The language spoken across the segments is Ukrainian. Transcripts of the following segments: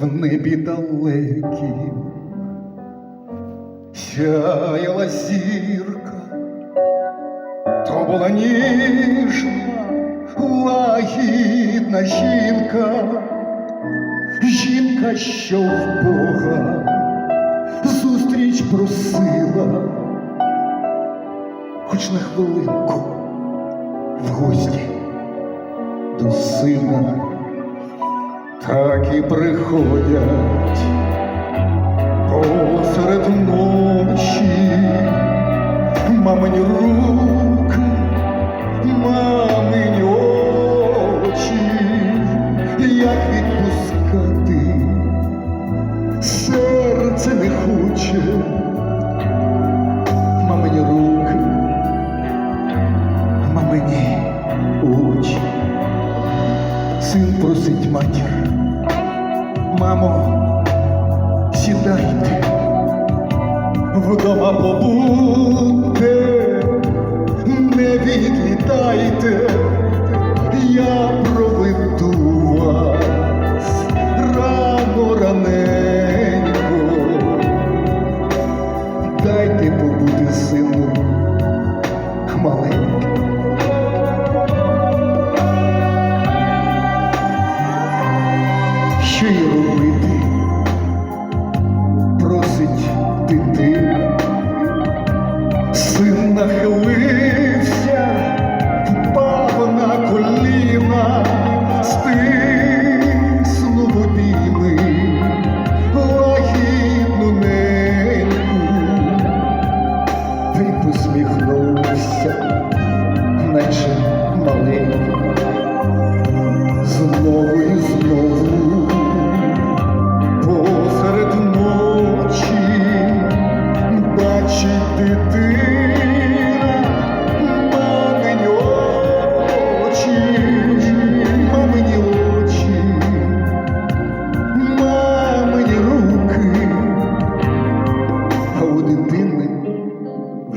в небі далекім сяяла зірка, то була ніжна, лагідна жінка, жінка, що в Бога зустріч просила, хоч на хвилинку в гості до сина так і приходять. Посеред ночі. Мамині руки, мамині очі, як відпускати? Серце не хоче, мамині руки, мамині очі. Син просить матір, мамо, сідайте, вдома побудьте, не відлітайте, я Син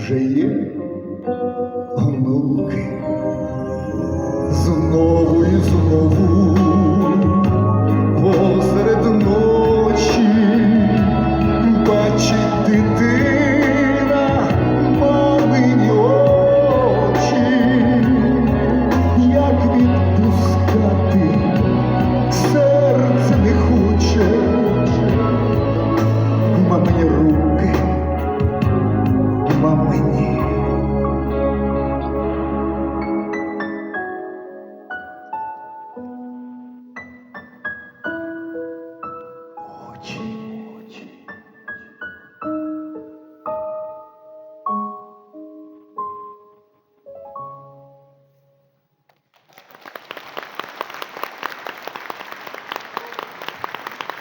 вже є? Онуки. Знову і знову мамині.